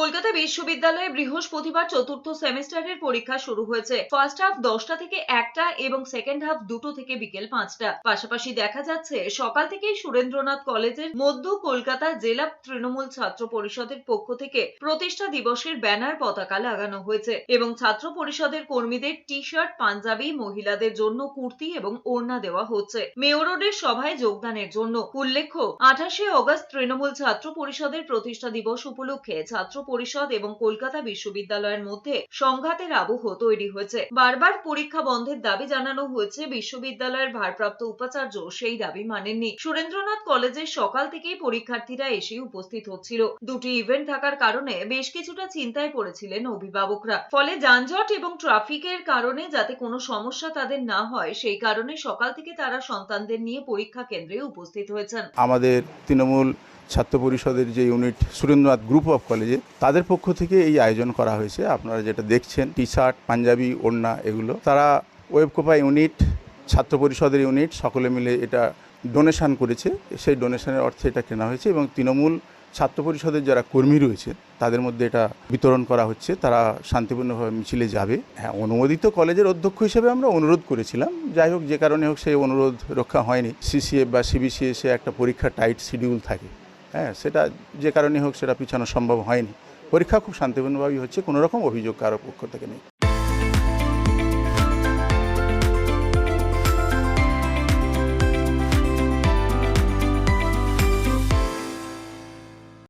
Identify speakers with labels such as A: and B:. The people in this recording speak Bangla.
A: কলকাতা বিশ্ববিদ্যালয়ে বৃহস্পতিবার চতুর্থ সেমিস্টারের পরীক্ষা শুরু হয়েছে। ফার্স্ট হাফ দশটা থেকে একটা এবং সেকেন্ড হাফ দুটো থেকে বিকেল পাঁচটা। পাশাপাশি দেখা যাচ্ছে, সকাল থেকেই সুরেন্দ্রনাথ কলেজের মধ্য কলকাতা জেলা তৃণমূল ছাত্র পরিষদের পক্ষ থেকে প্রতিষ্ঠা দিবসের ব্যানার পতাকা লাগানো হয়েছে এবং ছাত্র পরিষদের কর্মীদের টি শার্ট পাঞ্জাবি, মহিলাদের জন্য কুর্তি এবং ওড়না দেওয়া হচ্ছে। মেয়র রোডের সভায় যোগদানের জন্য। উল্লেখ্য, আঠাশে অগস্ট তৃণমূল ছাত্র পরিষদের প্রতিষ্ঠা দিবস উপলক্ষে ছাত্র পরিষদ এবং কলকাতা বিশ্ববিদ্যালয়ের মধ্যে সংঘাতের আবহ তৈরি হয়েছে। বারবার পরীক্ষা বন্ধের দাবি জানানো হয়েছে, বিশ্ববিদ্যালয়ের ভারপ্রাপ্ত উপাচার্য সেই দাবি মানেননি। সুরেন্দ্রনাথ কলেজের সকাল থেকেই পরীক্ষার্থীরা এসে উপস্থিত হচ্ছিল। দুটি ইভেন্ট থাকার কারণে বেশ কিছুটা চিন্তায় পড়েছিলেন অভিভাবকরা। ফলে যানজট এবং ট্রাফিকের কারণে যাতে কোনো সমস্যা তাদের না হয়, সেই কারণে সকাল থেকে তারা সন্তানদের নিয়ে পরীক্ষা কেন্দ্রে উপস্থিত হয়েছেন।
B: আমাদের তৃণমূল ছাত্র পরিষদের যে ইউনিট, সুরেন্দ্রনাথ গ্রুপ অফ কলেজে তাদের পক্ষ থেকে এই আয়োজন করা হয়েছে। আপনারা যেটা দেখছেন টি শার্ট পাঞ্জাবি, ওড়না এগুলো। তারা ওয়েবকোপা ইউনিট ছাত্র পরিষদের ইউনিট, সকলে মিলে এটা ডোনেশন করেছে। সেই ডোনেশনের অর্থে এটা কেনা হয়েছে এবং তৃণমূল ছাত্র পরিষদের যারা কর্মী রয়েছে, তাদের মধ্যে এটা বিতরণ করা হচ্ছে। তারা শান্তিপূর্ণভাবে মিছিলে যাবে। হ্যাঁ অনুমোদিত কলেজের অধ্যক্ষ হিসেবে আমরা অনুরোধ করেছিলাম। যাই হোক, যে কারণে হোক সেই অনুরোধ রক্ষা হয়নি। সিসিএফ বা সিবিসিএসে একটা পরীক্ষা টাইট শিডিউল থাকে। হ্যাঁ সেটা যে কারণে হোক সেটা পিছানো সম্ভব হয়নি। পরীক্ষা খুব শান্তিপূর্ণভাবেই হচ্ছে, কোনো রকম অভিযোগ কারও পক্ষ থেকে নেই।